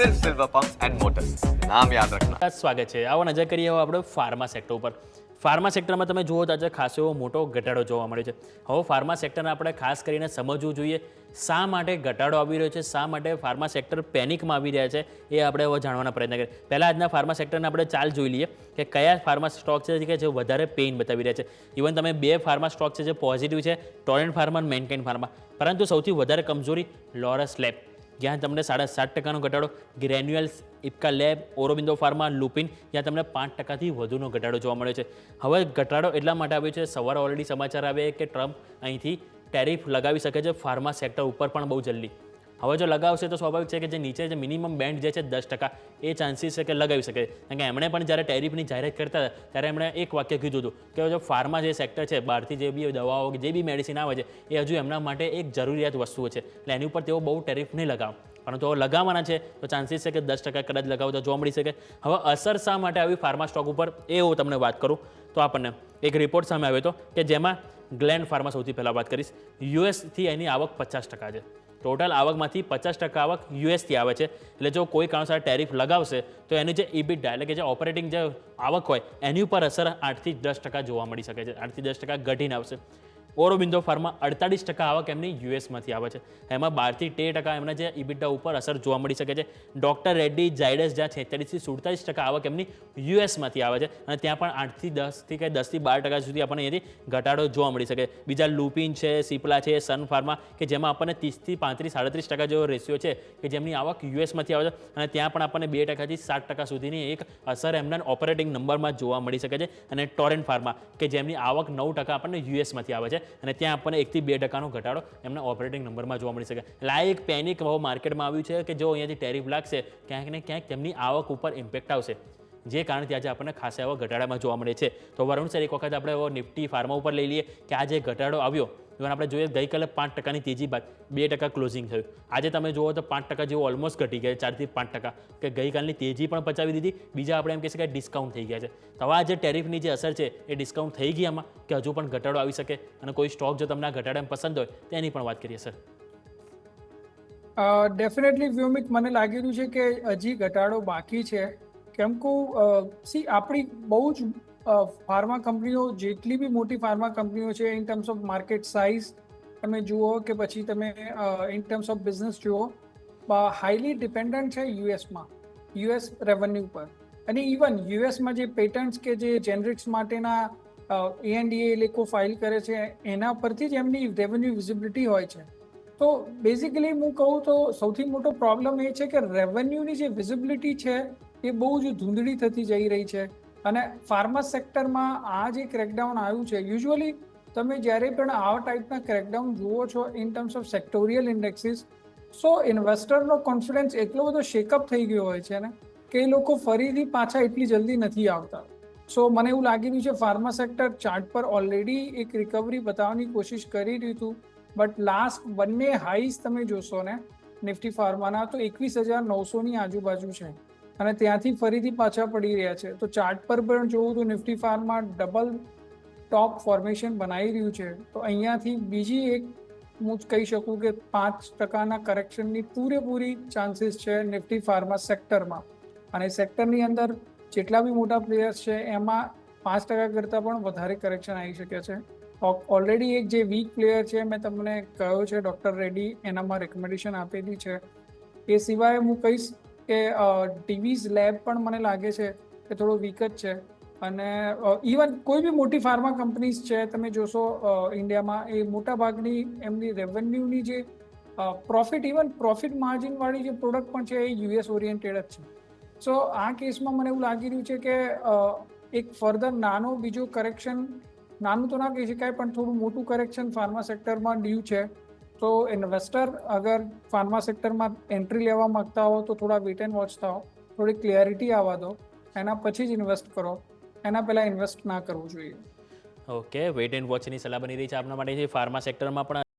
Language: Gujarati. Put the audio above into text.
સિલ્ફ સિલ્વર પમ્પ્સ એન્ડ મોટર્સ નામ યાદ રાખના. સ્વાગત છે. આવો નજર કરીએ આપણે ફાર્મા સેક્ટર ઉપર. ફાર્મા સેક્ટરમાં તમે જુઓ તો આજે ખાસો એવો મોટો ઘટાડો જોવા મળ્યો છે. હવે ફાર્મા સેક્ટરને આપણે ખાસ કરીને સમજવું જોઈએ, શા માટે ઘટાડો આવી રહ્યો છે, શા માટે ફાર્મા સેક્ટર પેનિકમાં આવી રહ્યા છે, એ આપણે હવે જાણવાનો પ્રયત્ન કરીએ. પહેલાં આજના ફાર્મા સેક્ટરને આપણે ચાલ જોઈ લઈએ કે કયા ફાર્મા સ્ટોક છે કે જે વધારે પેઇન બતાવી રહ્યા છે. ઇવન તમે બે ફાર્મા સ્ટોક છે જે પોઝિટિવ છે, ટોરેન્ટ ફાર્મા અને મેન્ટેન ફાર્મા. પરંતુ સૌથી વધારે કમજોરી લોરસ લેબ. જ્યાં તમને સાડા સાત ટકાનો ઘટાડો granules Ipca lab, Aurobindo pharma, Lupin, જ્યાં તમને પાંચ ટકાથી વધુનો ઘટાડો જોવા મળ્યો છે. હવે ઘટાડો એટલા માટે આવ્યો છે, સવારે ઓલરેડી સમાચાર આવે કે ટ્રમ્પ અહીંથી ટેરિફ લગાવી શકે છે, ફાર્મા સેક્ટર ઉપર પણ બહુ જલ્દી. હવે જો લગાવશે તો સ્વાભાવિક છે કે જે નીચે જે મિનિમમ બેન્ડ જે છે દસ ટકા, એ ચાન્સીસ છે કે લગાવી શકે. કારણ કે એમણે પણ જ્યારે ટેરિફની જાહેરાત કરતા હતા, ત્યારે એમણે એક વાક્ય કીધું હતું કે જો ફાર્મા જે સેક્ટર છે, બહારથી જે બી દવાઓ જે બી મેડિસિન આવે છે, એ હજુ એમના માટે એક જરૂરિયાત વસ્તુઓ છે. એટલે એની ઉપર તેઓ બહુ ટેરિફ નહીં લગાવે. પરંતુ હવે લગાવવાના છે, તો ચાન્સીસ છે કે દસ ટકા કદાચ લગાવતા જોવા મળી શકે. હવે અસર શા માટે આવી ફાર્મા સ્ટોક ઉપર, એ હું તમને વાત કરું. તો આપણને એક રિપોર્ટ સામે આવ્યો હતો કે જેમાં ગ્લેન્ડ ફાર્મા સૌથી પહેલાં વાત કરીશ. યુએસથી એની આવક પચાસ ટકા છે. ટોટલ આવકમાંથી પચાસ ટકા આવક યુએસથી આવે છે. એટલે જો કોઈ કારણસર ટેરિફ લગાવશે, તો એની જે ઇબિટા એટલે કે જે ઓપરેટિંગ જે આવક હોય, એની ઉપર અસર આઠથી દસ ટકા જોવા મળી શકે છે. આઠથી દસ ટકા ઘટીને આવશે. ઓરોબિંદો ફાર્મા અડતાલીસ ટકા આવક એમની યુએસમાંથી આવે છે. એમાં બારથી તેર ટકા એમના જે ઇબિટા ઉપર અસર જોવા મળી શકે છે. ડોક્ટર રેડ્ડી જાયડસ જ્યાં છેતાલીસથી સુડતાલીસ ટકા આવક એમની યુએસમાંથી આવે છે અને ત્યાં પણ આઠથી દસથી કે દસથી બાર ટકા સુધી આપણને અહીંયાથી ઘટાડો જોવા મળી શકે. બીજા લુપિન છે, સીપલા છે, સન ફાર્મા કે જેમાં આપણને ત્રીસથી પાંત્રીસ, સાડત્રીસ ટકા જેવો રેશિયો છે કે જેમની આવક યુએસમાંથી આવે છે અને ત્યાં પણ આપણને બે ટકાથી સાત ટકા સુધીની એક અસર એમના ઓપરેટિંગ નંબરમાં જોવા મળી શકે છે. અને ટોરેન્ટ ફાર્મા કે જેમની આવક નવ ટકા આપણને યુએસમાંથી આવે છે. અને ત્યાં આપણને એકથી બે ટકાનો ઘટાડો એમના ઓપરેટિંગ નંબરમાં જોવા મળી શકે. એટલે પેનિક ભાવ માર્કેટમાં આવ્યું છે કે જો અહીંયાથી ટેરિફ લાગશે, ક્યાંક ને ક્યાંક તેમની આવક ઉપર ઇમ્પેક્ટ આવશે. જે કારણથી આજે આપણને ખાસા એવા ઘટાડામાં જોવા મળે છે. તો વરુણ સર, એક વખત આપણે એવો નિફ્ટી ફાર્મા ઉપર લઈ લઈએ કે આ જે ઘટાડો આવ્યો ઇવન આપણે જોઈએ ગઈકાલે પાંચ ટકાની તેજી બાદ બે ટકા ક્લોઝિંગ થયું. આજે તમે જુઓ તો પાંચ ટકા જેવું ઓલમોસ્ટ ઘટી ગયા, ચારથી પાંચ ટકા. કે ગઈકાલની તેજી પણ પચાવી દીધી, બીજા આપણે એમ કહી શકાય ડિસ્કાઉન્ટ થઈ ગયા છે. તો આ જે ટેરિફની જે અસર છે, એ ડિસ્કાઉન્ટ થઈ ગઈ આમાં કે હજુ પણ ઘટાડો આવી શકે? અને કોઈ સ્ટોક જો તમને ઘટાડામાં પસંદ હોય, તેની પણ વાત કરીએ સર ડેફિનેટલી વ્યોમિક, મને લાગી રહ્યું છે કે હજી ઘટાડો બાકી છે. કેમ કે સી, આપણી બહુ જ ફાર્મા કંપનીઓ, જેટલી બી મોટી ફાર્મા કંપનીઓ છે in terms of market size તમે જુઓ કે પછી તમે ઇન ટર્મ્સ ઓફ બિઝનેસ જુઓ હાઈલી ડિપેન્ડન્ટ છે યુએસમાં યુએસ રેવન્યુ પર. અને ઇવન યુએસમાં જે પેટન્ટ્સ કે જે જેનરિક્સ માટેના એએનડીએ લોકો ફાઇલ કરે છે, એના પરથી જ એમની રેવન્યુ વિઝિબિલિટી હોય છે. તો બેઝિકલી હું કહું તો સૌથી મોટો પ્રોબ્લેમ એ છે કે રેવન્યુની જે વિઝિબિલિટી છે એ બહુ જ ધૂંધળી થતી જઈ રહી છે. અને ફાર્મા સેક્ટરમાં આ જે ક્રેકડાઉન આવ્યું છે યુઝ્યુઅલી તમે જ્યારે પણ આવા ટાઈપના ક્રેકડાઉન જુઓ છો in terms of sectorial indexes so ઇન્વેસ્ટરનો confidence એટલો બધો શેકઅપ થઈ ગયો હોય છે ને, કે એ લોકો ફરીથી પાછા એટલી જલ્દી નથી આવતા. સો મને એવું લાગી રહ્યું છે ફાર્મા સેક્ટર ચાર્ટ પર ઓલરેડી એક રિકવરી બતાવવાની કોશિશ કરી રહ્યું હતું. બટ લાસ્ટ બંને હાઈસ તમે જોશો ને, નિફ્ટી ફાર્માના તો એકવીસ હજાર નવસોની આજુબાજુ છે. અને ત્યાંથી ફરીથી પાછા પડી રહ્યા છે. તો ચાર્ટ પર પણ જોવું તો Nifty Pharma double top formation બનાવી રહ્યું છે. તો અહીંયાથી બીજી એક હું કહી શકું કે પાંચ ટકાના કરેક્શનની પૂરેપૂરી ચાન્સીસ છે નિફ્ટી ફાર્મા સેક્ટરમાં અને સેક્ટરની અંદર જેટલા બી મોટા પ્લેયર્સ છે, એમાં પાંચ ટકા કરતાં પણ વધારે કરેક્શન આવી શકે છે. ઓલરેડી એક જે વીક પ્લેયર છે, મેં તમને કહ્યું છે ડૉક્ટર રેડ્ડી એનામાં રેકમેન્ડેશન આપેલી છે. એ સિવાય હું કહીશ કે ટીવીઝ લેબ પણ મને લાગે છે કે થોડો વીક જ છે. અને ઇવન કોઈ બી મોટી ફાર્મા કંપનીઝ છે, તમે જોશો ઇન્ડિયામાં એ મોટા ભાગની એમની રેવન્યુની જે પ્રોફિટ ઇવન પ્રોફિટ માર્જિનવાળી જે પ્રોડક્ટ પણ છે એ યુએસ ઓરિએન્ટેડ જ છે. સો આ કેસમાં મને એવું લાગી રહ્યું છે કે એક ફર્ધર નાનો બીજો કરેક્શન નાનું તો ના કહી શકાય, પણ થોડું મોટું કરેક્શન ફાર્મા સેક્ટરમાં ડ્યુ છે. તો ઇન્વેસ્ટર અગર ફાર્મા સેક્ટરમાં એન્ટ્રી લેવા માંગતા હો, તો થોડા વેટ એન્ડ વોચ થાઓ. થોડી ક્લિયરિટી આવવા દો. એના પછી જ ઇન્વેસ્ટ કરો. એના પહેલાં ઇન્વેસ્ટ ના કરવું જોઈએ. ઓકે વેટ એન્ડ વોચની સલાહ બની રહી છે આપના માટે છે ફાર્મા સેક્ટરમાં પણ